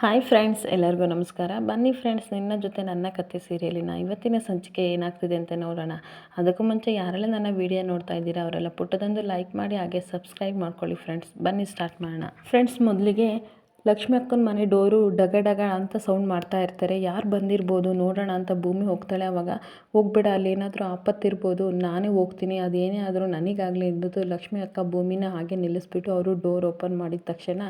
Hi friends, ಎಲ್ಲರಿಗೂ ನಮಸ್ಕಾರ. ಬನ್ನಿ ಫ್ರೆಂಡ್ಸ್, ನಿನ್ನ ಜೊತೆ ನನ್ನ ಕತೆ ಸೀರಿಯಲಿನ ಇವತ್ತಿನ ಸಂಚಿಕೆ ಏನಾಗ್ತಿದೆ ಅಂತ ನೋಡೋಣ. ಅದಕ್ಕೂ ಮುಂಚೆ ಯಾರೆಲ್ಲ ನನ್ನ ವಿಡಿಯೋ ನೋಡ್ತಾ ಇದ್ದೀರಾ, ಅವರೆಲ್ಲ ಪುಟ್ಟದೊಂದು ಲೈಕ್ ಮಾಡಿ ಹಾಗೆ ಸಬ್ಸ್ಕ್ರೈಬ್ ಮಾಡ್ಕೊಳ್ಳಿ ಫ್ರೆಂಡ್ಸ್. ಬನ್ನಿ ಸ್ಟಾರ್ಟ್ ಮಾಡೋಣ. ಫ್ರೆಂಡ್ಸ್, ಮೊದಲಿಗೆ ಲಕ್ಷ್ಮಿ ಅಕ್ಕನ ಮನೆ ಡೋರು ಡಗ ಡಗ ಅಂತ ಸೌಂಡ್ ಮಾಡ್ತಾ ಇರ್ತಾರೆ. ಯಾರು ಬಂದಿರ್ಬೋದು, ನೋಡೋಣ ಅಂತ ಭೂಮಿ ಹೋಗ್ತಾಳೆ ಅವಾಗ. ಹೋಗ್ಬೇಡ ಅಲ್ಲಿ ಏನಾದರೂ ಆಪತ್ತಿರ್ಬೋದು, ನಾನೇ ಹೋಗ್ತೀನಿ, ಅದೇನೇ ಆದರೂ ನನಗಾಗಲಿ ಎಂಬುದು ಲಕ್ಷ್ಮಿ ಅಕ್ಕ ಭೂಮಿನ ಹಾಗೆ ನಿಲ್ಲಿಸ್ಬಿಟ್ಟು ಅವರು ಡೋರ್ ಓಪನ್ ಮಾಡಿದ ತಕ್ಷಣ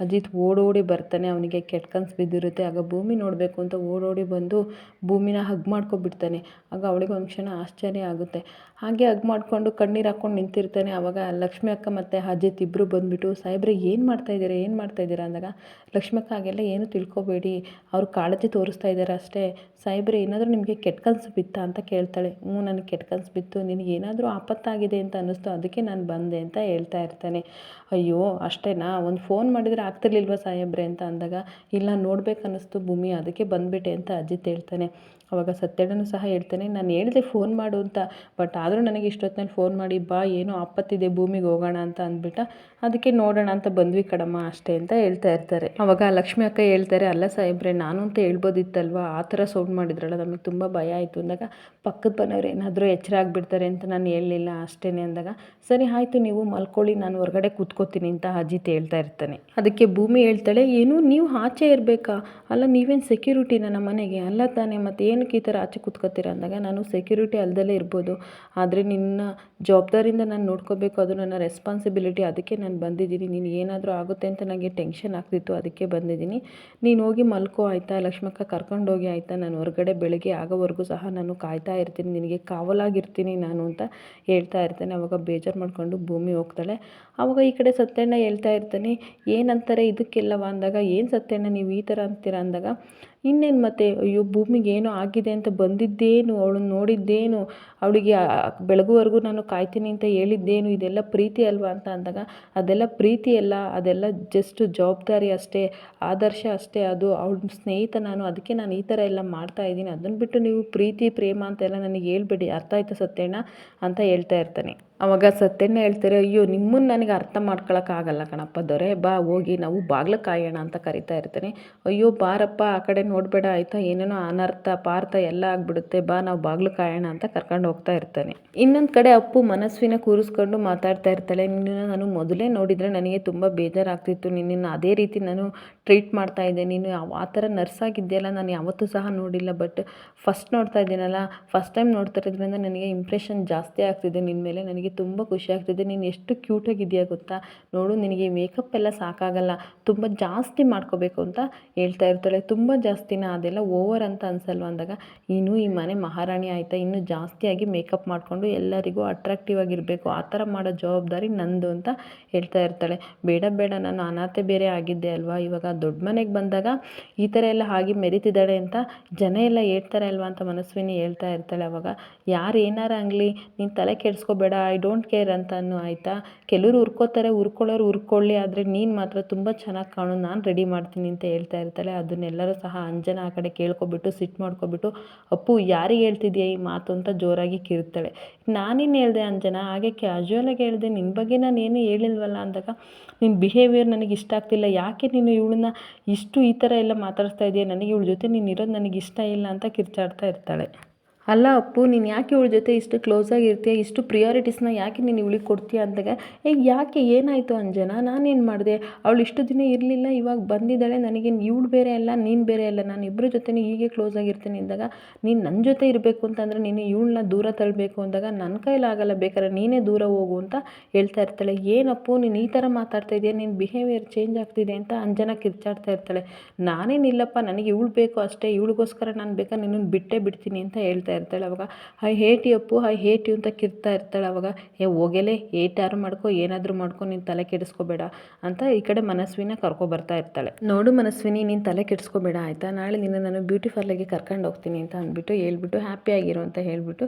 ಅಜಿತ್ ಓಡೋಡಿ ಬರ್ತಾನೆ, ಅವನಿಗೆ ಕೆಟ್ಟ ಕನ್ಸು ಬಿದ್ದಿರುತ್ತೆ. ಆಗ ಭೂಮಿ ನೋಡಬೇಕು ಅಂತ ಓಡೋಡಿ ಬಂದು ಭೂಮಿನ ಹಗ್ ಮಾಡ್ಕೊಬಿಡ್ತಾನೆ ಆಗ ಅವಳಿಗೆ ಒಂದು ಕ್ಷಣ ಆಶ್ಚರ್ಯ ಆಗುತ್ತೆ. ಹಾಗೆ ಹಗ್ ಮಾಡಿಕೊಂಡು ಕಣ್ಣೀರು ಹಾಕ್ಕೊಂಡು ನಿಂತಿರ್ತಾನೆ. ಆವಾಗ ಲಕ್ಷ್ಮಿ ಅಕ್ಕ ಮತ್ತು ಅಜಿತ್ ಇಬ್ಬರು ಬಂದುಬಿಟ್ಟು, ಸಾಹೇಬ್ರೆ, ಏನು ಮಾಡ್ತಾಯಿದ್ದೀರಾ ಏನು ಮಾಡ್ತಾಯಿದ್ದೀರಾ ಅಂದಾಗ, ಲಕ್ಷ್ಮಿ ಅಕ್ಕ, ಹಾಗೆಲ್ಲ ಏನು ತಿಳ್ಕೊಬೇಡಿ. ಅವ್ರು ಕಾಳಜಿ ತೋರಿಸ್ತಾ ಇದ್ದಾರೆ ಅಷ್ಟೇ. ಸಾಹೇಬ್ರೆ, ಏನಾದರೂ ನಿಮಗೆ ಕೆಟ್ಟ ಕನಸು ಬಿತ್ತಾ? ಅಂತ ಕೇಳ್ತಾಳೆ. ಹ್ಞೂ, ನನಗೆ ಕೆಟ್ಟ ಕನಸು ಬಿತ್ತು. ನಿನಗೆ ಏನಾದರೂ ಆಪತ್ತಾಗಿದೆ ಅಂತ ಅನ್ನಿಸ್ತು. ಅದಕ್ಕೆ ನಾನು ಬಂದೆ, ಅಂತ ಹೇಳ್ತಾ ಇರ್ತಾನೆ. ಅಯ್ಯೋ, ಅಷ್ಟೇನಾ? ಒಂದು ಫೋನ್ ಮಾಡಿದರೆ ಆಗ್ತಿರ್ಲಿಲ್ವ ಸಾಹೇಬ್ರೆ ಅಂತ ಅಂದಾಗ, ಇಲ್ಲ ನೋಡ್ಬೇಕನ್ನಿಸ್ತು ಭೂಮಿ, ಅದಕ್ಕೆ ಬಂದ್ಬಿಟ್ಟೆ ಅಂತ ಅಜಿತ್ ಹೇಳ್ತಾನೆ. ಅವಾಗ ಸತ್ಯಣ್ಣನು ಸಹ ಹೇಳ್ತಾನೆ, ನಾನು ಹೇಳಿದೆ ಫೋನ್ ಮಾಡು ಅಂತ ಬಟ್ ಆದರೂ ನನಗೆ ಇಷ್ಟೊತ್ತಿನಲ್ಲಿ ಫೋನ್ ಮಾಡಿ, ಬಾ, ಏನೋ ಆಪತ್ತಿದೆ, ಭೂಮಿಗೆ ಹೋಗೋಣ ಅಂತ ಅಂದ್ಬಿಟ್ಟ, ಅದಕ್ಕೆ ನೋಡೋಣ ಅಂತ ಬಂದ್ವಿ ಕಡಮ್ಮ ಅಷ್ಟೇ ಅಂತ ಹೇಳ್ತಾ ಇರ್ತಾರೆ. ಅವಾಗ ಲಕ್ಷ್ಮಿ ಅಕ್ಕ ಹೇಳ್ತಾರೆ, ಅಲ್ಲ ಸಾಹೇಬ್ರೆ, ನಾನು ಅಂತ ಹೇಳ್ಬೋದಿತ್ತಲ್ವ? ಆ ಥರ ಸೌಂಡ್ ಮಾಡಿದ್ರಲ್ಲ, ನಮಗೆ ತುಂಬ ಭಯ ಆಯಿತು. ಅಂದಾಗ, ಪಕ್ಕದ ಮನೆಯವ್ರು ಏನಾದರೂ ಎಚ್ಚರ ಆಗಿಬಿಡ್ತಾರೆ ಅಂತ ನಾನು ಹೇಳಲಿಲ್ಲ ಅಷ್ಟೇ ಅಂದಾಗ, ಸರಿ, ಆಯಿತು, ನೀವು ಮಲ್ಕೊಳ್ಳಿ, ನಾನು ಹೊರಗಡೆ ಕೂತ್ಕೋತೀನಿ, ಅಂತ ಅಜಿತ್ ಹೇಳ್ತಾ ಇರ್ತಾನೆ. ಅದಕ್ಕೆ ಭೂಮಿ ಹೇಳ್ತಾಳೆ, ಏನು, ನೀವು ಆಚೆ ಇರಬೇಕಾ? ಅಲ್ಲ, ನೀವೇನು ಸೆಕ್ಯೂರಿಟಿನ ನಮ್ಮ ಮನೆಗೆ? ಅಲ್ಲ ತಾನೇ, ಮತ್ತು ಏನಕ್ಕೆ ಈ ಥರ ಆಚೆ ಕೂತ್ಕೋತೀರ? ಅಂದಾಗ, ನಾನು ಸೆಕ್ಯೂರಿಟಿ ಅಲ್ಲದಲ್ಲೇ ಇರ್ಬೋದು. ಆದರೆ ನಿನ್ನ ಜವಾಬ್ದಾರಿಯಿಂದ ನಾನು ನೋಡ್ಕೋಬೇಕು, ಅದು ನನ್ನ ರೆಸ್ಪಾನ್ಸಿಬಿಲಿಟಿ ಅದಕ್ಕೆ ನಾನು ಬಂದಿದ್ದೀನಿ. ನೀನು ಏನಾದರೂ ಆಗುತ್ತೆ ಅಂತ ನನಗೆ ಟೆನ್ಷನ್ ಆಗ್ತಿತ್ತು. ಅದಕ್ಕೆ ಬಂದಿದ್ದೀನಿ. ನೀನು ಹೋಗಿ ಮಲ್ಕೋ, ಆಯಿತಾ? ಲಕ್ಷ್ಮಕ್ಕ ಕರ್ಕೊಂಡೋಗಿ, ಆಯಿತಾ? ನಾನು ಹೊರಗಡೆ ಬೆಳಗ್ಗೆ ಆಗೋವರೆಗೂ ಸಹ ನಾನು ಕಾಯ್ತಾ ಇರ್ತೀನಿ. ನಿನಗೆ ಕಾವಲಾಗಿರ್ತೀನಿ ನಾನು ಅಂತ ಹೇಳ್ತಾ ಇರ್ತೇನೆ. ಅವಾಗ ಬೇಜಾರು ಮಾಡಿಕೊಂಡು ಭೂಮಿ ಹೋಗ್ತಾಳೆ. ಆವಾಗ ಈ ಕಡೆ ಸತ್ಯಣ್ಣ ಹೇಳ್ತಾ ಇರ್ತಾನೆ ಏನಂತಾರೆ ಇದಕ್ಕೆಲ್ಲವ ಅಂದಾಗ ಏನು ಸತ್ಯಣ್ಣ ನೀವು ಈ ಥರ ಅಂತೀರ ಅಂದಾಗ, ಇನ್ನೇನು ಮತ್ತೆ, ಅಯ್ಯೋ ಭೂಮಿಗೆ ಏನೋ ಆಗಿದೆ ಅಂತ ಬಂದಿದ್ದೇನು ಅವಳು ನೋಡಿದ್ದೇನು, ಅವಳಿಗೆ ಬೆಳಗುವರೆಗೂ ನಾನು ಕಾಯ್ತೀನಿ ಅಂತ ಹೇಳಿದ್ದೇನು, ಇದೆಲ್ಲ ಪ್ರೀತಿ ಅಲ್ವಾ ಅಂತ ಅಂದಾಗ, ಅದೆಲ್ಲ ಪ್ರೀತಿ ಅಲ್ಲ, ಅದೆಲ್ಲ ಜಸ್ಟ್ ಜವಾಬ್ದಾರಿ ಅಷ್ಟೇ, ಆದರ್ಶ ಅಷ್ಟೇ, ಅದು ಅವಳ ಸ್ನೇಹಿತ ನಾನು, ಅದಕ್ಕೆ ನಾನು ಈ ಥರ ಎಲ್ಲ ಮಾಡ್ತಾ ಇದ್ದೀನಿ, ಅದನ್ನು ಬಿಟ್ಟು ನೀವು ಪ್ರೀತಿ, ಪ್ರೇಮ ಅಂತೆಲ್ಲ ನನಗೆ ಹೇಳ್ಬೇಡಿ, ಅರ್ಥ ಆಯ್ತಾ ಸತ್ಯಣ್ಣ? ಅಂತ ಹೇಳ್ತಾ ಇರ್ತಾನೆ. ಅವಾಗ ಸತ್ಯಣ್ಣ ಹೇಳ್ತಾರೆ, ಅಯ್ಯೋ ನಿಮ್ಮನ್ನು ನನಗೆ ಅರ್ಥ ಮಾಡ್ಕೊಳಕ್ಕಾಗಲ್ಲ ಕಣಪ್ಪ, ದೊರೆ, ಬಾ, ಹೋಗಿ, ನಾವು ಬಾಗ್ಲು ಕಾಯೋಣ ಅಂತ ಕರಿತಾ ಇರ್ತಾನೆ. ಅಯ್ಯೋ, ಬಾರಪ್ಪ, ಆ ಕಡೆ ನೋಡಬೇಡ, ಆಯಿತಾ, ಏನೇನೋ ಅನರ್ಥ, ಪಾರ್ಥ ಎಲ್ಲ ಆಗಿಬಿಡುತ್ತೆ, ಬಾ, ನಾವು ಬಾಗ್ಲು ಕಾಯೋಣ ಅಂತ ಕರ್ಕೊಂಡು ಹೋಗ್ತಾ ಇರ್ತಾನೆ. ಇನ್ನೊಂದು ಕಡೆ ಅಪ್ಪು ಮನಸ್ವಿನ ಕೂರಿಸ್ಕೊಂಡು ಮಾತಾಡ್ತಾ ಇರ್ತಾಳೆ, ನಿನ್ನನ್ನು ನಾನು ಮೊದಲೇ ನೋಡಿದರೆ ನನಗೆ ತುಂಬ ಬೇಜಾರಾಗ್ತಿತ್ತು, ನಿನ್ನನ್ನು ಅದೇ ರೀತಿ ನಾನು ಟ್ರೀಟ್ ಮಾಡ್ತಾ ಇದ್ದೆ, ನೀನು ಆ ಥರ ನರ್ಸ್ ಆಗಿದ್ದೆಲ್ಲ ನಾನು ಯಾವತ್ತೂ ಸಹ ನೋಡಿಲ್ಲ, ಬಟ್ ಫಸ್ಟ್ ನೋಡ್ತಾ ಇದ್ದೀನಲ್ಲ, ಫಸ್ಟ್ ಟೈಮ್ ನೋಡ್ತಾ ಇರೋದ್ರಿಂದ ನನಗೆ ಇಂಪ್ರೆಷನ್ ಜಾಸ್ತಿ ಆಗ್ತಿದೆ ನಿನ್ನ ಮೇಲೆ ನನಗೆ ತುಂಬ ಖುಷಿ ಆಗ್ತಿದೆ. ನೀನು ಎಷ್ಟು ಕ್ಯೂಟಾಗಿದೆಯಾ ಗೊತ್ತಾ? ನೋಡು, ನಿನಗೆ ಮೇಕಪ್ ಎಲ್ಲ ಸಾಕಾಗಲ್ಲ. ತುಂಬ ಜಾಸ್ತಿ ಮಾಡ್ಕೋಬೇಕು ಅಂತ ಹೇಳ್ತಾ ಇರ್ತಾಳೆ. ತುಂಬ ಜಾಸ್ತಿನ ಅದೆಲ್ಲ ಓವರ್ ಅಂತ ಅನ್ಸಲ್ವ ಅಂದಾಗ ಇನ್ನು ಈ ಮನೆ ಮಹಾರಾಣಿ ಆಯಿತಾ? ಇನ್ನೂ ಜಾಸ್ತಿಯಾಗಿ ಮೇಕಪ್ ಮಾಡಿಕೊಂಡು ಎಲ್ಲರಿಗೂ ಅಟ್ರಾಕ್ಟಿವ್ ಆಗಿರಬೇಕು. ಆ ಥರ ಮಾಡೋ ಜವಾಬ್ದಾರಿ ನಂದು, ಅಂತ ಹೇಳ್ತಾ ಇರ್ತಾಳೆ. ಬೇಡ ಬೇಡ. ನಾನು ಅನಾಥೆ ಬೇರೆ ಆಗಿದ್ದೆ ಅಲ್ವಾ? ಇವಾಗ ದೊಡ್ಡ ಮನೆಗೆ ಬಂದಾಗ ಈ ಥರ ಎಲ್ಲ ಆಗಿ ಮೆರಿತಿದ್ದಾಳೆ ಅಂತ ಜನ ಎಲ್ಲ ಹೇಳ್ತಾರೆ ಅಲ್ವಾ? ಅಂತ ಮನಸ್ವಿನಿ ಹೇಳ್ತಾ ಇರ್ತಾಳೆ ಅವಾಗ. ಯಾರು ಏನಾರು ಆಗಲಿ, ನೀನು ತಲೆ ಕೆಡಿಸ್ಕೋಬೇಡ. ಡೋಂಟ್ ಕೇರ್ ಅಂತಾನು ಆಯಿತಾ? ಕೆಲವರು ಉರ್ಕೋತಾರೆ ಉರ್ಕೊಳ್ಳೋರು ಉರ್ಕೊಳ್ಳಿ ಆದರೆ ನೀನು ಮಾತ್ರ ತುಂಬ ಚೆನ್ನಾಗಿ ಕಾಣು, ನಾನು ರೆಡಿ ಮಾಡ್ತೀನಿ ಅಂತ ಹೇಳ್ತಾ ಇರ್ತಾಳೆ. ಅದನ್ನೆಲ್ಲರೂ ಸಹ ಅಂಜನ ಆ ಕಡೆ ಕೇಳ್ಕೊಬಿಟ್ಟು ಸಿಟ್ಟು ಮಾಡ್ಕೊಬಿಟ್ಟು, ಅಪ್ಪು, ಯಾರಿಗೆ ಹೇಳ್ತಿದ್ಯಾ ಈ ಮಾತು? ಅಂತ ಜೋರಾಗಿ ಕಿರುತ್ತಾಳೆ ನಾನೇನು ಹೇಳಿದೆ ಅಂಜನ, ಹಾಗೆ ಕ್ಯಾಶುವಲಾಗಿ ಹೇಳಿದೆ ನಿನ್ನ ಬಗ್ಗೆ ನಾನು ಏನು ಹೇಳಿಲ್ವಲ್ಲ? ಅಂದಾಗ ನಿನ್ನ ಬಿಹೇವಿಯರ್ ನನಗೆ ಇಷ್ಟ ಆಗ್ತಿಲ್ಲ. ಯಾಕೆ ನೀನು ಇವಳನ್ನ ಇಷ್ಟು ಈ ಥರ ಎಲ್ಲ ಮಾತಾಡ್ತಾ ಇದೆಯಾ? ನನಗೆ ಇವಳ ಜೊತೆ ನೀನು ಇರೋದು ನನಗೆ ಇಷ್ಟ ಇಲ್ಲ ಅಂತ ಕಿರ್ಚಾಡ್ತಾ ಇರ್ತಾಳೆ. ಅಲ್ಲ ಅಪ್ಪು, ನೀನು ಯಾಕೆ ಇವಳ ಜೊತೆ ಇಷ್ಟು ಕ್ಲೋಸಾಗಿ ಇರ್ತೀಯ? ಇಷ್ಟು ಪ್ರಿಯಾರಿಟೀಸ್ನ ಯಾಕೆ ನೀನು ಇವಳಿಗೆ ಕೊಡ್ತೀಯ ಅಂದಾಗ, ಏ, ಯಾಕೆ ಏನಾಯಿತು ಅಂಜನ? ನಾನೇನು ಮಾಡಿದೆ? ಅವಳು ಇಷ್ಟು ದಿನ ಇರಲಿಲ್ಲ, ಇವಾಗ ಬಂದಿದ್ದಾಳೆ. ನನಗೆ ಇವಳು ಬೇರೆ ಅಲ್ಲ, ನೀನು ಬೇರೆ ಅಲ್ಲ. ನಾನು ಇಬ್ಬರ ಜೊತೆ ಹೀಗೆ ಕ್ಲೋಸ್ ಆಗಿರ್ತೀನಿ ಅಂದಾಗ, ನೀನು ನನ್ನ ಜೊತೆ ಇರಬೇಕು ಅಂತಂದರೆ ನೀನು ಇವಳನ್ನ ದೂರ ತಳ್ಳಬೇಕು ಅಂದಾಗ ನನ್ನ ಕೈಲಾಗಲ್ಲ ಬೇಕಾದ್ರೆ ನೀನೇ ದೂರ ಹೋಗು ಅಂತ ಹೇಳ್ತಾ ಇರ್ತಾಳೆ. ಏನಪ್ಪು ನೀನು ಈ ಥರ ಮಾತಾಡ್ತಾ ಇದೆಯಾ? ನಿನ್ನ ಬಿಹೇವಿಯರ್ ಚೇಂಜ್ ಆಗ್ತಿದೆ ಅಂತ ಅಂಜನ ಕಿರ್ಚಾಡ್ತಾ ಇರ್ತಾಳೆ. ನಾನೇನಿಲ್ಲಪ್ಪ ನನಗೆ ಇವಳು ಬೇಕು ಅಷ್ಟೇ. ಇವಳಿಗೋಸ್ಕರ ನಾನು ಬೇಕಾ ನಿನ್ನನ್ನು ಬಿಟ್ಟೇ ಬಿಡ್ತೀನಿ ಅಂತ ಹೇಳ್ತಾ ಇರ್ತಾಳೆ ಅವಾಗ I hate Appu I hate ಅಂತ ಕಿರ್ತಾ ಇರ್ತಾಳೆ ಅವಾಗ, ಏ, ಹೋಗೆಲೆ ಏಟಾರು ಮಾಡ್ಕೊ, ಏನಾದರೂ ಮಾಡ್ಕೊ, ನೀನು ತಲೆ ಕೆಡಿಸ್ಕೋಬೇಡ ಅಂತ ಈ ಕಡೆ ಮನಸ್ವಿನ ಕರ್ಕೊಬರ್ತಾ ಇರ್ತಾಳೆ. ನೋಡು ಮನಸ್ವಿನಿ, ನೀನು ತಲೆ ಕೆಡಿಸ್ಕೋಬೇಡ, ಆಯಿತಾ? ನಾಳೆ ನಿನ್ನ ನಾನು ಬ್ಯೂಟಿ ಪಾರ್ಲರ್ಗೆ ಕರ್ಕೊಂಡು ಹೋಗ್ತೀನಿ ಅಂತ ಅಂದ್ಬಿಟ್ಟು ಹೇಳ್ಬಿಟ್ಟು ಹ್ಯಾಪಿಯಾಗಿರು ಅಂತ ಹೇಳಿಬಿಟ್ಟು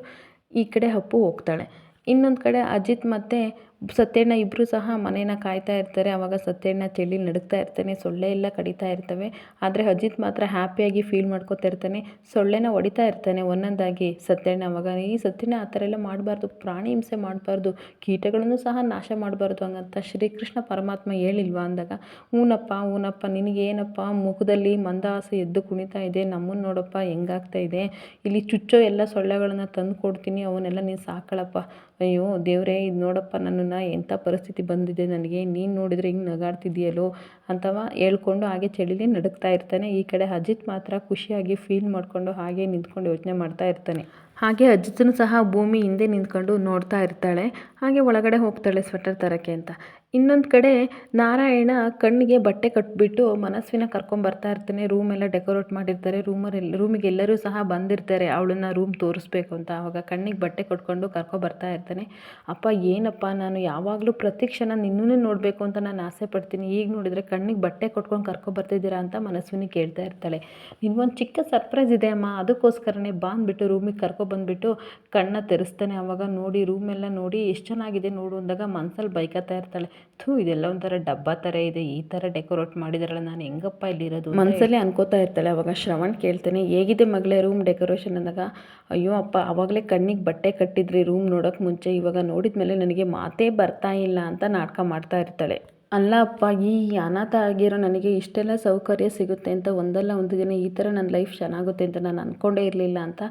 ಈ ಕಡೆ ಅಪ್ಪು ಹೋಗ್ತಾಳೆ. ಇನ್ನೊಂದು ಕಡೆ ಅಜಿತ್ ಮತ್ತು ಸತ್ಯಣ್ಣ ಇಬ್ಬರು ಸಹ ಮನೇನ ಕಾಯ್ತಾ ಇರ್ತಾರೆ. ಆವಾಗ ಸತ್ಯಣ್ಣ ಚಳಿ ನಡುಗ್ತಾ ಇರ್ತಾನೆ. ಸೊಳ್ಳೆ ಎಲ್ಲ ಕಡಿತಾ ಇರ್ತವೆ. ಆದರೆ ಅಜಿತ್ ಮಾತ್ರ ಹ್ಯಾಪಿಯಾಗಿ ಫೀಲ್ ಮಾಡ್ಕೋತಾ ಇರ್ತಾನೆ. ಸೊಳ್ಳೆನ ಹೊಡಿತಾ ಇರ್ತಾನೆ ಒಂದೊಂದಾಗಿ. ಸತ್ಯಣ್ಣ ಆವಾಗ ಈ ಸತ್ಯಣ್ಣ ಆ ಥರ ಎಲ್ಲ ಮಾಡಬಾರ್ದು. ಪ್ರಾಣಿ ಹಿಂಸೆ ಮಾಡಬಾರ್ದು. ಕೀಟಗಳನ್ನು ಸಹ ನಾಶ ಮಾಡಬಾರ್ದು ಹಂಗಂತ ಶ್ರೀಕೃಷ್ಣ ಪರಮಾತ್ಮ ಹೇಳಿಲ್ವಾ ಅಂದಾಗ ಊನಪ್ಪ ಹೂನಪ್ಪ, ನಿನಗೇನಪ್ಪ? ಮುಖದಲ್ಲಿ ಮಂದಹಾಸ ಎದ್ದು ಕುಣಿತಾ ಇದೆ. ನಮ್ಮನ್ನು ನೋಡಪ್ಪ, ಹೆಂಗಾಗ್ತಾ ಇದೆ? ಇಲ್ಲಿ ಚುಚ್ಚೋ ಎಲ್ಲ ಸೊಳ್ಳೆಗಳನ್ನು ತಂದು ಕೊಡ್ತೀನಿ ಅವನ್ನೆಲ್ಲ ನೀನು ಸಾಕಳಪ್ಪ. ಅಯ್ಯೋ ದೇವರೇ, ಇದು ನೋಡಪ್ಪ. ನನ್ನನ್ನು ಎಂಥ ಪರಿಸ್ಥಿತಿ ಬಂದಿದೆ ನನಗೆ, ನೀನು ನೋಡಿದರೆ ಹಿಂಗೆ ನಗಾಡ್ತಿದ್ದೀಯಲ್ಲೋ ಅಂತವ ಹೇಳ್ಕೊಂಡು ಹಾಗೆ ಚಳಿಲಿ ನಡುಕ್ತಾ ಇರ್ತಾನೆ. ಈ ಕಡೆ ಅಜಿತ್ ಮಾತ್ರ ಖುಷಿಯಾಗಿ ಫೀಲ್ ಮಾಡಿಕೊಂಡು ಹಾಗೆ ನಿಂತ್ಕೊಂಡು ಯೋಚನೆ ಮಾಡ್ತಾ ಇರ್ತಾನೆ. ಹಾಗೆ ಅಜಿತನು ಸಹ ಭೂಮಿ ಹಿಂದೆ ನಿಂತ್ಕೊಂಡು ನೋಡ್ತಾ ಇರ್ತಾಳೆ. ಹಾಗೆ ಒಳಗಡೆ ಹೋಗ್ತಾಳೆ ಸ್ವೆಟರ್ ತರೋಕ್ಕೆ ಅಂತ. ಇನ್ನೊಂದು ಕಡೆ ನಾರಾಯಣ ಕಣ್ಣಿಗೆ ಬಟ್ಟೆ ಕಟ್ಬಿಟ್ಟು ಮನಸ್ವಿನ ಕರ್ಕೊಂಬರ್ತಾ ಇರ್ತಾನೆ. ರೂಮೆಲ್ಲ ಡೆಕೋರೇಟ್ ಮಾಡಿರ್ತಾರೆ. ರೂಮಲ್ಲಿ ರೂಮಿಗೆ ಎಲ್ಲರೂ ಸಹ ಬಂದಿರ್ತಾರೆ. ಅವಳನ್ನ ರೂಮ್ ತೋರಿಸ್ಬೇಕು ಅಂತ. ಆವಾಗ ಕಣ್ಣಿಗೆ ಬಟ್ಟೆ ಕೊಟ್ಕೊಂಡು ಕರ್ಕೊಬರ್ತಾ ಇರ್ತಾನೆ. ಅಪ್ಪ, ಏನಪ್ಪ? ನಾನು ಯಾವಾಗಲೂ ಪ್ರತಿ ಕ್ಷಣ ನಿನ್ನೂ ನೋಡಬೇಕು ಅಂತ ನಾನು ಆಸೆ ಪಡ್ತೀನಿ. ಈಗ ನೋಡಿದರೆ ಕಣ್ಣಿಗೆ ಬಟ್ಟೆ ಕೊಟ್ಕೊಂಡು ಕರ್ಕೊಬರ್ತಿದ್ದೀರಾ ಅಂತ ಮನಸ್ವಿನಿ ಕೇಳ್ತಾ ಇರ್ತಾಳೆ. ನಿನ್ಗೊಂದು ಚಿಕ್ಕ ಸರ್ಪ್ರೈಸ್ ಇದೆ ಅಮ್ಮ. ಅದಕ್ಕೋಸ್ಕರನೇ ಬಂದುಬಿಟ್ಟು ರೂಮಿಗೆ ರೂಮಿಗೆ ಕರ್ಕೊಬಂದ್ಬಿಟ್ಟು ಕಣ್ಣ ತೆರೆಸ್ತಾನೆ. ಅವಾಗ ನೋಡಿ ರೂಮೆಲ್ಲ ನೋಡಿ ಎಷ್ಟು ಚೆನ್ನಾಗಿದೆ ನೋಡು ಅಂದಾಗ ಮನಸ್ಸಲ್ಲಿ ಬೈಕತ್ತಾ ಇರ್ತಾಳೆ. ಥೂ ಇದೆಲ್ಲ ಒಂಥರ ಡಬ್ಬ ಥರ ಇದೆ. ಈ ಥರ ಡೆಕೋರೇಟ್ ಮಾಡಿದಾರಲ್ಲ ನಾನು ಹೆಂಗಪ್ಪ ಇಲ್ಲಿರೋದು ಮನಸ್ಸಲ್ಲಿ ಅನ್ಕೋತಾ ಇರ್ತಾಳೆ. ಅವಾಗ ಶ್ರವಣ್ ಕೇಳ್ತಾನೆ ಹೇಗಿದೆ ಮಗಳೇ ರೂಮ್ ಡೆಕೋರೇಷನ್ ಅಂದಾಗ ಅಯ್ಯೋ ಅಪ್ಪ ಆವಾಗಲೇ ಕಣ್ಣಿಗೆ ಬಟ್ಟೆ ಕಟ್ಟಿದ್ರಿ ರೂಮ್ ನೋಡೋಕೆ ಮುಂಚೆ. ಇವಾಗ ನೋಡಿದ ಮೇಲೆ ನನಗೆ ಮಾತೇ ಬರ್ತಾ ಇಲ್ಲ ಅಂತ ನಾಟಕ ಮಾಡ್ತಾ ಇರ್ತಾಳೆ. ಅಲ್ಲ ಅಪ್ಪ ಈ ಅನಾಥ ಆಗಿರೋ ನನಗೆ ಇಷ್ಟೆಲ್ಲ ಸೌಕರ್ಯ ಸಿಗುತ್ತೆ ಅಂತ ಒಂದಲ್ಲ ಒಂದು ದಿನ ಈ ಥರ ನನ್ನ ಲೈಫ್ ಚೆನ್ನಾಗುತ್ತೆ ಅಂತ ನಾನು ಅಂದ್ಕೊಂಡೇ ಇರಲಿಲ್ಲ ಅಂತ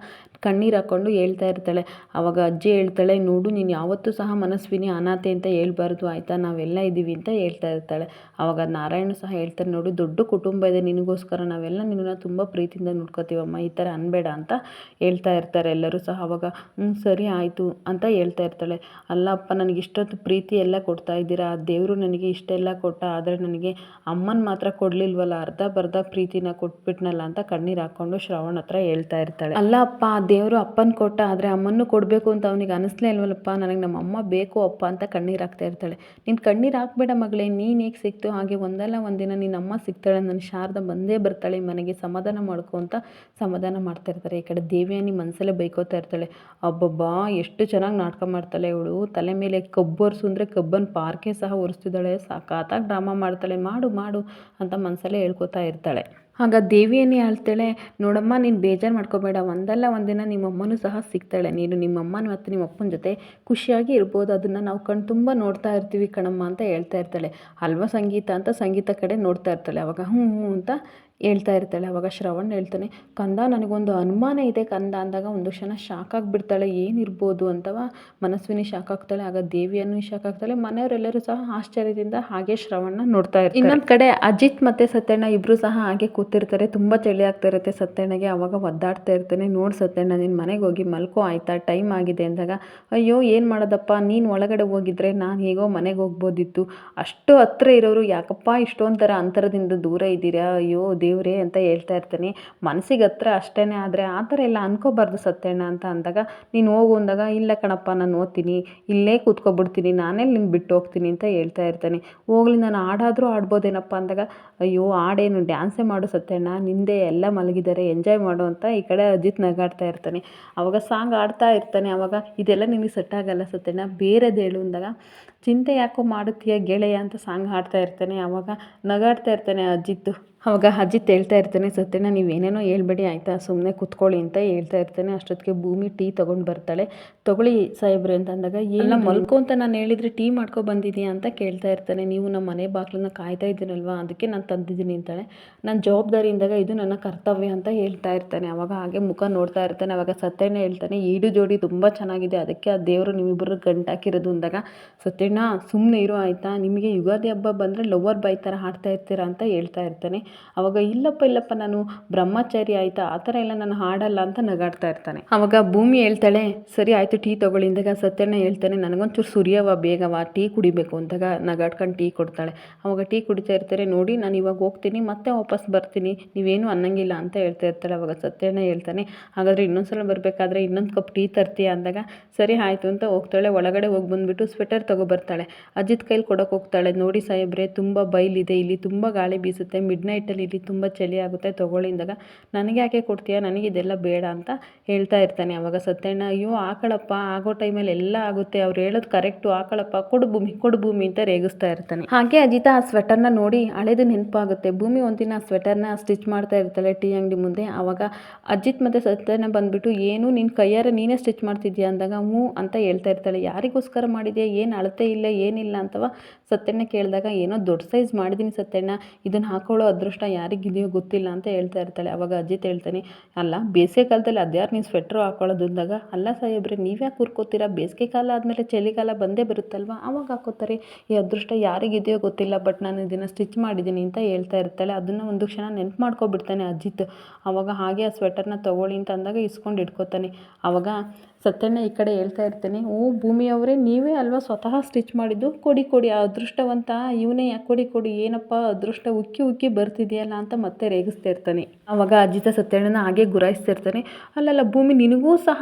ಕಣ್ಣೀರು ಹಾಕ್ಕೊಂಡು ಹೇಳ್ತಾ ಇರ್ತಾಳೆ. ಅವಾಗ ಅಜ್ಜಿ ಹೇಳ್ತಾಳೆ, ನೋಡು, ನೀನು ಯಾವತ್ತೂ ಸಹ ಮನಸ್ವಿನಿ, ಅನಾಥೆ ಅಂತ ಹೇಳ್ಬಾರ್ದು, ಆಯಿತಾ? ನಾವೆಲ್ಲ ಇದ್ದೀವಿ ಅಂತ ಹೇಳ್ತಾ ಇರ್ತಾಳೆ. ಅವಾಗ ನಾರಾಯಣ ಸಹ ಹೇಳ್ತಾರೆ, ನೋಡು, ದೊಡ್ಡ ಕುಟುಂಬ ಇದೆ, ನಿನಗೋಸ್ಕರ ನಾವೆಲ್ಲ ನಿನ್ನನ್ನು ತುಂಬ ಪ್ರೀತಿಯಿಂದ ನೋಡ್ಕೋತೀವಮ್ಮ, ಈ ಥರ ಅನ್ಬೇಡ ಅಂತ ಹೇಳ್ತಾ ಇರ್ತಾರೆ ಎಲ್ಲರೂ ಸಹ. ಅವಾಗ ಹ್ಞೂ ಸರಿ, ಆಯಿತು ಅಂತ ಹೇಳ್ತಾ ಇರ್ತಾಳೆ. ಅಲ್ಲಪ್ಪ ನನಗೆ ಇಷ್ಟೊತ್ತು ಪ್ರೀತಿ ಎಲ್ಲ ಕೊಡ್ತಾ ಇದ್ದೀರಾ? ದೇವರು ನನಗೆ ಇಷ್ಟೆಲ್ಲ ಕೊಟ್ಟ, ಆದರೆ ನನಗೆ ಅಮ್ಮನ ಮಾತ್ರ ಕೊಡಲಿಲ್ವಲ್ಲ, ಅರ್ಧ ಬರ್ಧ ಪ್ರೀತಿನ ಕೊಟ್ಬಿಟ್ನಲ್ಲ ಅಂತ ಕಣ್ಣೀರು ಹಾಕ್ಕೊಂಡು ಶ್ರವಣ್ ಹತ್ರ ಹೇಳ್ತಾ ಇರ್ತಾಳೆ. ಅಲ್ಲ, ಅಪ್ಪ ದೇವರು ಅಪ್ಪನ ಕೊಟ್ಟ, ಆದರೆ ಅಮ್ಮನ್ನು ಕೊಡಬೇಕು ಅಂತ ಅವನಿಗೆ ಅನಿಸ್ಲೇ ಇಲ್ವಲ್ಲಪ್ಪ? ನನಗೆ ನಮ್ಮ ಅಮ್ಮ ಬೇಕು ಅಪ್ಪ ಅಂತ ಕಣ್ಣೀರು ಹಾಕ್ತಾ ಇರ್ತಾಳೆ. ನೀನು ಕಣ್ಣೀರು ಹಾಕ್ಬೇಡ ಮಗಳೇ, ನೀನು ಹೇಗೆ ಸಿಕ್ತು? ಹಾಗೆ ಒಂದಲ್ಲ ಒಂದಿನ ನಿನ್ನ ಅಮ್ಮ ಸಿಗ್ತಾಳೆ ನನ್ನ ಶಾರದ ಬಂದೇ ಬರ್ತಾಳೆ ಮನೆಗೆ ಸಮಾಧಾನ ಮಾಡ್ಕೊ ಅಂತ ಸಮಾಧಾನ ಮಾಡ್ತಾ ಇರ್ತಾರೆ. ಈ ಕಡೆ ದೇವಿಯಾನಿ ಮನಸ್ಸಲ್ಲೇ ಬೈಕೋತಾ ಇರ್ತಾಳೆ. ಅಬ್ಬಬ್ಬಾ, ಎಷ್ಟು ಚೆನ್ನಾಗಿ ನಾಟಕ ಮಾಡ್ತಾಳೆ ಇವಳು. ತಲೆ ಮೇಲೆ ಕಬ್ಬು ಒರೆಸು ಅಂದರೆ ಕಬ್ಬನ್ನು ಪಾರ್ಕೆ ಸಹ ಒರೆಸ್ತಿದ್ದಾಳೆ. ಸಖತ್ತಾಗಿ ಡ್ರಾಮಾ ಮಾಡ್ತಾಳೆ. ಮಾಡು ಮಾಡು ಅಂತ ಮನಸ್ಸಲ್ಲೇ ಹೇಳ್ಕೊತಾ ಇರ್ತಾಳೆ. ಆಗ ದೇವಿಯನ್ನೇ ಹೇಳ್ತಾಳೆ, ನೋಡಮ್ಮ, ನೀನು ಬೇಜಾರು ಮಾಡ್ಕೋಬೇಡ, ಒಂದಲ್ಲ ಒಂದಿನ ನಿಮ್ಮಮ್ಮನೂ ಸಹ ಸಿಗ್ತಾಳೆ. ನೀನು ನಿಮ್ಮಮ್ಮನ ಮತ್ತು ನಿಮ್ಮ ಅಪ್ಪನ ಜೊತೆ ಖುಷಿಯಾಗಿ ಇರ್ಬೋದು. ಅದನ್ನು ನಾವು ಕಣ್ ತುಂಬ ನೋಡ್ತಾ ಇರ್ತೀವಿ ಕಣಮ್ಮ ಅಂತ ಹೇಳ್ತಾ ಇರ್ತಾಳೆ. ಅಲ್ವಾ ಸಂಗೀತ ಅಂತ ಸಂಗೀತ ಕಡೆ ನೋಡ್ತಾ ಇರ್ತಾಳೆ. ಅವಾಗ ಹ್ಞೂ ಹ್ಞೂ ಅಂತ ಹೇಳ್ತಾ ಇರ್ತಾಳೆ, ಅವಾಗ ಶ್ರವಣ್ ಹೇಳ್ತಾನೆ, ಕಂದ, ನನಗೊಂದು ಅನುಮಾನ ಇದೆ ಕಂದ, ಅಂದಾಗ ಒಂದು ಕ್ಷಣ ಶಾಕ್ ಆಗಿಬಿಡ್ತಾಳೆ ಏನಿರ್ಬೋದು ಅಂತವ ಮನಸ್ವಿನಿ ಶಾಕ್ ಆಗ್ತಾಳೆ, ಆಗ ದೇವಿಯನ್ನು ಶಾಕ್ ಆಗ್ತಾಳೆ, ಮನೆಯವರೆಲ್ಲರೂ ಸಹ ಆಶ್ಚರ್ಯದಿಂದ ಹಾಗೆ ಶ್ರವಣ್ನ ನೋಡ್ತಾ ಇರ್ತಾರೆ. ಇನ್ನೊಂದು ಕಡೆ ಅಜಿತ್ ಮತ್ತು ಸತ್ಯಣ್ಣ ಇಬ್ಬರು ಸಹ ಹಾಗೆ ಕೂತಿರ್ತಾರೆ, ತುಂಬ ಚಳಿ ಆಗ್ತಾ ಇರುತ್ತೆ ಸತ್ಯಣ್ಣಗೆ, ಅವಾಗ ಒದ್ದಾಡ್ತಾ ಇರ್ತಾನೆ, ನೋಡಿ ಸತ್ಯಣ್ಣ ನಿನ್ನ ಮನೆಗೆ ಹೋಗಿ ಮಲ್ಕೋ, ಆಯ್ತಾ, ಟೈಮ್ ಆಗಿದೆ, ಅಂದಾಗ, ಅಯ್ಯೋ, ಏನು ಮಾಡೋದಪ್ಪ, ನೀನು ಒಳಗಡೆ ಹೋಗಿದ್ರೆ ನಾನು ಹೇಗೋ ಮನೆಗೆ ಹೋಗ್ಬೋದಿತ್ತು, ಅಷ್ಟು ಹತ್ರ ಇರೋರು ಯಾಕಪ್ಪ ಇಷ್ಟೊಂಥರ ಅಂತರದಿಂದ ದೂರ ಇದ್ದೀರಾ? ಅಯ್ಯೋ ಅಂತ ಹೇಳ್ತಾ ಇರ್ತೀನಿ. ಮನಸ್ಸಿಗೆ ಹತ್ರ ಅಷ್ಟೇ ಆದರೆ ಆ ಥರ ಎಲ್ಲ ಅನ್ಕೋಬಾರ್ದು ಸತ್ಯಣ್ಣ ಅಂತ ಅಂದಾಗ, ನೀನು ಹೋಗು ಅಂದಾಗ, ಇಲ್ಲ ಕಣಪ್ಪ, ನಾನು ಓದ್ತೀನಿ. ಇಲ್ಲೇ ಕೂತ್ಕೊಬಿಡ್ತೀನಿ. ನಾನೇ ನಿನ್ನ ಬಿಟ್ಟು ಹೋಗ್ತೀನಿ ಅಂತ ಹೇಳ್ತಾ ಇರ್ತಾನೆ. ಹೋಗ್ಲಿ, ನಾನು ಹಾಡಾದರೂ ಆಡ್ಬೋದೇನಪ್ಪ ಅಂದಾಗ, ಅಯ್ಯೋ, ಹಾಡೇನು ಡ್ಯಾನ್ಸೇ ಮಾಡು ಸತ್ಯಣ್ಣ. ನಿಂದೆ ಎಲ್ಲ ಮಲಗಿದ್ದಾರೆ. ಎಂಜಾಯ್ ಮಾಡು ಅಂತ ಈ ಕಡೆ ಅಜಿತ್ ನಗಾಡ್ತಾ ಇರ್ತಾನೆ. ಅವಾಗ ಸಾಂಗ್ ಆಡ್ತಾ ಇರ್ತಾನೆ. ಅವಾಗ ಇದೆಲ್ಲ ನಿನಗೆ ಸೆಟ್ ಆಗಲ್ಲ ಸತ್ಯಣ್ಣ. ಬೇರೆದು ಹೇಳು ಅಂದಾಗ, ಚಿಂತೆ ಯಾಕೋ ಮಾಡುತ್ತೀಯ ಗೆಳೆಯ ಅಂತ ಸಾಂಗ್ ಹಾಡ್ತಾ ಇರ್ತಾನೆ. ಆವಾಗ ನಗಾಡ್ತಾ ಇರ್ತಾನೆ ಅಜಿತ್ತು ಅವಾಗ ಅಜಿತ್ ಹೇಳ್ತಾ ಇರ್ತಾನೆ ನೀವು ಏನೇನೋ ಹೇಳ್ಬೇಡಿ ಆಯಿತಾ? ಸುಮ್ಮನೆ ಕುತ್ಕೊಳ್ಳಿ ಅಂತ ಹೇಳ್ತಾ ಇರ್ತಾನೆ. ಅಷ್ಟೊತ್ತಿಗೆ ಭೂಮಿ ಟೀ ತೊಗೊಂಡು ಬರ್ತಾಳೆ. ತೊಗೊಳ್ಳಿ ಸಾಹೇಬ್ರೆ ಅಂತ ಅಂದಾಗ ಎಲ್ಲ ಮಲ್ಕೊ ಅಂತ ನಾನು ಹೇಳಿದರೆ ಟೀ ಮಾಡ್ಕೊ ಬಂದಿದ್ದೀಯಾ ಅಂತ ಕೇಳ್ತಾ ಇರ್ತಾನೆ. ನೀವು ನಮ್ಮ ಮನೆ ಬಾಗಿಲನ್ನ ಕಾಯ್ತಾ ಇದ್ದೀನಲ್ವಾ ಅದಕ್ಕೆ ನಾನು ತಂದಿದ್ದೀನಿ ಅಂತಾಳೆ. ನನ್ನ ಜವಾಬ್ದಾರಿಯಿಂದಾಗ ಇದು ನನ್ನ ಕರ್ತವ್ಯ ಅಂತ ಹೇಳ್ತಾ ಇರ್ತಾನೆ. ಅವಾಗ ಹಾಗೆ ಮುಖ ನೋಡ್ತಾ ಇರ್ತಾನೆ. ಅವಾಗ ಸತ್ಯಣ್ಣ ಹೇಳ್ತಾನೆ ಈಡು ಜೋಡಿ ತುಂಬ ಚೆನ್ನಾಗಿದೆ. ಅದಕ್ಕೆ ಆ ದೇವರು ನಿಮ್ಮಿಬ್ಬರು ಗಂಟಾಕಿರೋದು ಅಂದಾಗ ಸತ್ಯಣ್ಣ ಸುಮ್ಮನೆ ಇರೋ ಆಯಿತಾ? ನಿಮಗೆ ಯುಗಾದಿ ಹಬ್ಬ ಬಂದರೆ ಲವರ್ ಬೈ ಥರ ಹಾಡ್ತಾ ಇರ್ತೀರಾ? ಅಂತ ಹೇಳ್ತಾ ಇರ್ತಾನೆ. ಅವಾಗ ಇಲ್ಲಪ್ಪ ಇಲ್ಲಪ್ಪ, ನಾನು ಬ್ರಹ್ಮಚಾರಿ ಆಯಿತಾ, ಆ ಥರ ಎಲ್ಲ ನಾನು ಹಾಡಲ್ಲ ಅಂತ ನಗಾಡ್ತಾ ಇರ್ತಾನೆ. ಅವಾಗ ಭೂಮಿ ಹೇಳ್ತಾಳೆ, ಸರಿ ಆಯಿತು, ಟೀ ತೊಗೊಳ್ಳಿ. ಅಂದಾಗ ಸತ್ಯಣ್ಣ ಹೇಳ್ತಾನೆ, ನನಗೊಂಚೂರು ಸುರಿಯವ ಬೇಗವ ಟೀ ಕುಡಿಬೇಕು. ಅಂದಾಗ ನಗಾಡ್ಕೊಂಡು ಟೀ ಕೊಡ್ತಾಳೆ. ಅವಾಗ ಟೀ ಕುಡಿತಾ ಇರ್ತಾರೆ, ನೋಡಿ, ನಾನು ಇವಾಗ ಹೋಗ್ತೀನಿ, ಮತ್ತೆ ವಾಪಸ್ ಬರ್ತೀನಿ, ನೀವೇನು ಅನ್ನಂಗಿಲ್ಲ ಅಂತ ಹೇಳ್ತಾ ಇರ್ತಾಳೆ. ಅವಾಗ ಸತ್ಯಣ್ಣ ಹೇಳ್ತಾನೆ, ಹಾಗಾದರೆ ಇನ್ನೊಂದ್ಸಲ ಬರಬೇಕಾದ್ರೆ ಇನ್ನೊಂದು ಕಪ್ ಟೀ ತರ್ತೀಯ? ಅಂದಾಗ, ಸರಿ ಆಯಿತು ಅಂತ ಹೋಗ್ತಾಳೆ. ಒಳಗಡೆ ಹೋಗಿ ಬಂದುಬಿಟ್ಟು ಸ್ವೆಟರ್ ತೊಗೊಬರ್ತಾಳೆ ಅಜಿತ್ ಕೈಲಿ ಕೊಡೋಕೆ ಹೋಗ್ತಾಳೆ, ನೋಡಿ ಸಾಹೇಬ್ರೆ, ತುಂಬ ಬೈಲಿದೆ ಇಲ್ಲಿ ತುಂಬ ಗಾಳಿ ಬೀಸುತ್ತೆ, ಮಿಡ್ ಇಲ್ಲಿ ತುಂಬ ಚಳಿ ಆಗುತ್ತೆ ತೊಗೊಳ್ಳಿಂದಾಗ ನನಗೆ ಯಾಕೆ ಕೊಡ್ತೀಯಾ? ನನಗೆ ಇದೆಲ್ಲ ಬೇಡ ಅಂತ ಹೇಳ್ತಾ ಇರ್ತಾನೆ ಅವಾಗ ಸತ್ಯಣ್ಣ. ಅಯ್ಯೋ ಆಕಳಪ್ಪ ಆಗೋ ಟೈಮಲ್ಲಿ ಎಲ್ಲ ಆಗುತ್ತೆ, ಅವ್ರು ಹೇಳೋದು ಕರೆಕ್ಟು ಆಕಳಪ್ಪ ಕೊಡು ಭೂಮಿ ಕೊಡು ಭೂಮಿ ಅಂತ ರೇಗಿಸ್ತಾ ಇರ್ತಾನೆ. ಹಾಗೆ ಅಜಿತ ಆ ಸ್ವೆಟರ್ನ ನೋಡಿ ಹಳೇದು ನೆನಪಾಗುತ್ತೆ. ಭೂಮಿ ಒಂದಿನ ಆ ಸ್ವೆಟರ್ನ ಸ್ಟಿಚ್ ಮಾಡ್ತಾ ಇರ್ತಾಳೆ ಟೀ ಅಂಗಡಿ ಮುಂದೆ ಆವಾಗ ಅಜಿತ್ ಮತ್ತು ಸತ್ಯಣ್ಣ ಬಂದುಬಿಟ್ಟು, ಏನು ನಿನ್ನ ಕೈಯಾರೆ ನೀನೇ ಸ್ಟಿಚ್ ಮಾಡ್ತಿದ್ಯಾ? ಅಂದಾಗ, ಹ್ಞೂ ಅಂತ ಹೇಳ್ತಾ ಇರ್ತಾಳೆ. ಯಾರಿಗೋಸ್ಕರ ಮಾಡಿದ್ಯಾ? ಏನು ಅಳತೆ ಇಲ್ಲ, ಏನಿಲ್ಲ ಅಂತವ ಸತ್ಯಣ್ಣ ಕೇಳಿದಾಗ, ಏನೋ ದೊಡ್ಡ ಸೈಜ್ ಮಾಡಿದ್ದೀನಿ ಸತ್ಯಣ್ಣ, ಇದನ್ನು ಹಾಕೊಳ್ಳೋ ಅದೃಷ್ಟ ಯಾರಿಗಿದೆಯೋ ಗೊತ್ತಿಲ್ಲ ಅಂತ ಹೇಳ್ತಾ ಇರ್ತಾಳೆ. ಅವಾಗ ಅಜಿತ್ ಹೇಳ್ತಾನೆ, ಅಲ್ಲ, ಬೇಸಿಗೆ ಕಾಲದಲ್ಲಿ ಅದ್ಯಾರು ನೀವು ಸ್ವೆಟ್ರು ಹಾಕೊಳ್ಳೋದು ಅಂದಾಗ ಅಲ್ಲ ಸಾಹೇಬ್ರೆ, ನೀವ್ಯಾಕೆ ಕೂರ್ಕೋತೀರಾ ಬೇಸಿಗೆ ಕಾಲ ಆದಮೇಲೆ ಚಳಿಗಾಲ ಬಂದೇ ಬರುತ್ತಲ್ವ? ಅವಾಗ ಹಾಕೋತಾರೆ. ಈ ಅದೃಷ್ಟ ಯಾರಿಗಿದೆಯೋ ಗೊತ್ತಿಲ್ಲ, ಬಟ್ ನಾನು ಇದನ್ನು ಸ್ಟಿಚ್ ಮಾಡಿದ್ದೀನಿ ಅಂತ ಹೇಳ್ತಾ ಇರ್ತಾಳೆ. ಅದನ್ನು ಒಂದು ಕ್ಷಣ ನೆನ್ಪು ಮಾಡ್ಕೊಬಿಡ್ತಾನೆ ಅಜಿತ್. ಅವಾಗ ಹಾಗೆ ಆ ಸ್ವೆಟರ್ನ ತೊಗೊಳ್ಳಿ ಅಂತ ಅಂದಾಗ ಇಸ್ಕೊಂಡು ಇಟ್ಕೋತಾನೆ. ಆವಾಗ ಸತ್ಯಣ್ಣ ಈ ಕಡೆ ಹೇಳ್ತಾ ಇರ್ತಾನೆ, ಓ, ಭೂಮಿಯವರೇ, ನೀವೇ ಅಲ್ವಾ ಸ್ವತಃ ಸ್ಟಿಚ್ ಮಾಡಿದ್ದು? ಕೊಡಿ ಕೊಡಿ, ಆ ಅದೃಷ್ಟವಂತ, ಇವನೇ, ಕೊಡಿ ಕೊಡಿ, ಏನಪ್ಪ ಅದೃಷ್ಟ ಉಕ್ಕಿ ಉಕ್ಕಿ ಬರ್ತಿದೆಯಲ್ಲ ಅಂತ ಮತ್ತೆ ರೇಗಿಸ್ತಾ ಇರ್ತಾನೆ. ಅವಾಗ ಅಜಿತ ಸತ್ಯಣ್ಣನ ಹಾಗೆ ಗುರಾಯಿಸ್ತಾ ಇರ್ತಾನೆ, ಅಲ್ಲಲ್ಲ, ಭೂಮಿ, ನಿನಗೂ ಸಹ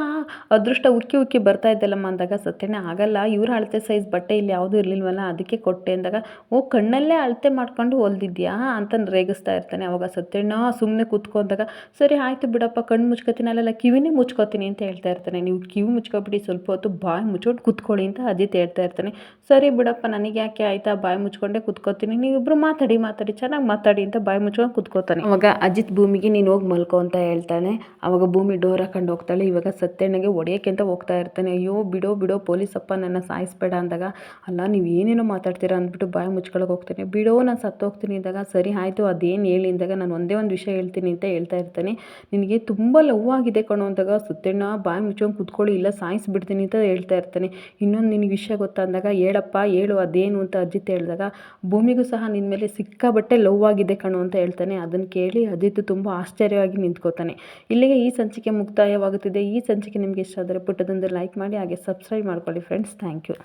ಅದೃಷ್ಟ ಉಕ್ಕಿ ಉಕ್ಕಿ ಬರ್ತಾ ಇದ್ದಲ್ಲಮ್ಮ ಅಂದಾಗ ಸತ್ಯಣ್ಣ, ಆಗಲ್ಲ, ಇವ್ರ ಅಳತೆ ಸೈಜ್ ಬಟ್ಟೆ ಇಲ್ಲಿ ಯಾವುದೂ ಇರಲಿಲ್ವಲ್ಲ, ಅದಕ್ಕೆ ಕೊಟ್ಟೆ ಅಂದಾಗ, ಓ, ಕಣ್ಣಲ್ಲೇ ಅಳತೆ ಮಾಡ್ಕೊಂಡು ಹೊಲ್ದಿದ್ಯಾ ಅಂತ ರೇಗಿಸ್ತಾ ಇರ್ತಾನೆ. ಅವಾಗ ಸತ್ಯಣ್ಣ ಸುಮ್ಮನೆ ಕೂತ್ಕೊಂಡಾಗ, ಸರಿ, ಆಯಿತು ಬಿಡಪ್ಪ, ಕಣ್ಣು ಮುಚ್ಕೋತೀನಿ ಅಲ್ಲಲ್ಲ ಕಿವಿನೇ ಮುಚ್ಕೋತೀನಿ ಅಂತ ಹೇಳ್ತಾ ಇರ್ತಾನೆ. ನೀವು ಕಿವಿ ಮುಚ್ಕೊಬಿಟ್ಟು ಸ್ವಲ್ಪ ಹೊತ್ತು ಬಾಯಿ ಮುಚ್ಕೊಂಡು ಕೂತ್ಕೊಳ್ಳಿ ಅಂತ ಅಜಿತ್ ಹೇಳ್ತಾ ಇರ್ತಾನೆ. ಸರಿ ಬಿಡಪ್ಪ, ನನಗೆ ಯಾಕೆ ಆಯ್ತಾ? ಬಾಯಿ ಮುಚ್ಕೊಂಡೆ ಕುತ್ಕೋತೀನಿ. ನೀವಿಬ್ರು ಮಾತಾಡಿ ಮಾತಾಡಿ, ಚೆನ್ನಾಗಿ ಮಾತಾಡಿ ಅಂತ ಬಾಯಿ ಮುಚ್ಕೊಂಡು ಕುತ್ಕೋತಾನೆ. ಅವಾಗ ಅಜಿತ್ ಭೂಮಿಗೆ, ನೀನು ಹೋಗಿ ಮಲ್ಕೋ ಅಂತ ಹೇಳ್ತಾನೆ. ಅವಾಗ ಭೂಮಿ ಡೋರ್ ಹಾಕೊಂಡು ಹೋಗ್ತಾಳೆ. ಇವಾಗ ಸತ್ಯಣ್ಣಗೆ ಒಡೆಯಕ್ಕೆ ಅಂತ ಹೋಗ್ತಾ ಇರ್ತಾನೆ. ಅಯ್ಯೋ, ಬಿಡೋ ಬಿಡೋ, ಪೊಲೀಸಪ್ಪ, ನನ್ನ ಸಾಯಿಸ್ಬೇಡ ಅಂದಾಗ, ಅಲ್ಲ, ನೀವು ಏನೇನೋ ಮಾತಾಡ್ತೀರಾ? ಅಂದ್ಬಿಟ್ಟು ಬಾಯಿ ಮುಚ್ಕೊಳಕ್ಕೆ ಹೋಗ್ತಾನೆ. ಬಿಡೋ, ನಾನು ಸತ್ತೋಗ್ತೀನಿ ಅಂದಾಗ, ಸರಿ, ಆಯಿತು, ಅದೇನು ಹೇಳಿ? ಅಂದಾಗ, ನಾನು ಒಂದೇ ಒಂದು ವಿಷಯ ಹೇಳ್ತೀನಿ ಅಂತ ಹೇಳ್ತಾ ಇರ್ತಾನೆ. ನಿನಗೆ ತುಂಬ ಲವ್ ಆಗಿದೆ ಕಣೋ ಅಂದಾಗ, ಸತ್ಯಣ್ಣ ಬಾಯಿ ಮುಚ್ಕೊಂಡು ಕೂತ್ಕೊಳ್ಳಿ ಇಲ್ಲ ಸಾಯಿಸ್ಬಿಡ್ತೀನಿ ಅಂತ ಹೇಳ್ತಾ ಇರ್ತಾನೆ. ಇನ್ನೊಂದು ನಿನಗೆ ವಿಷಯ ಗೊತ್ತಾದಾಗ, ಹೇಳಪ್ಪ, ಹೇಳು, ಅದೇನು? ಅಂತ ಅಜಿತ್ ಹೇಳಿದಾಗ, ಭೂಮಿಗೂ ಸಹ ನಿನ್ನ ಮೇಲೆ ಸಿಕ್ಕಾಬಟ್ಟೆ ಲವ್ ಆಗಿದೆ ಕಣು ಅಂತ ಹೇಳ್ತಾನೆ. ಅದನ್ನು ಕೇಳಿ ಅಜಿತ್ ತುಂಬ ಆಶ್ಚರ್ಯವಾಗಿ ನಿಂತ್ಕೋತಾನೆ. ಇಲ್ಲಿಗೆ ಈ ಸಂಚಿಕೆ ಮುಕ್ತಾಯವಾಗುತ್ತಿದೆ. ಈ ಸಂಚಿಕೆ ನಿಮಗೆ ಇಷ್ಟ ಆದರೆ ಪುಟ್ಟದೊಂದು ಲೈಕ್ ಮಾಡಿ, ಹಾಗೆ ಸಬ್ಸ್ಕ್ರೈಬ್ ಮಾಡ್ಕೊಳ್ಳಿ ಫ್ರೆಂಡ್ಸ್ ಥ್ಯಾಂಕ್ ಯು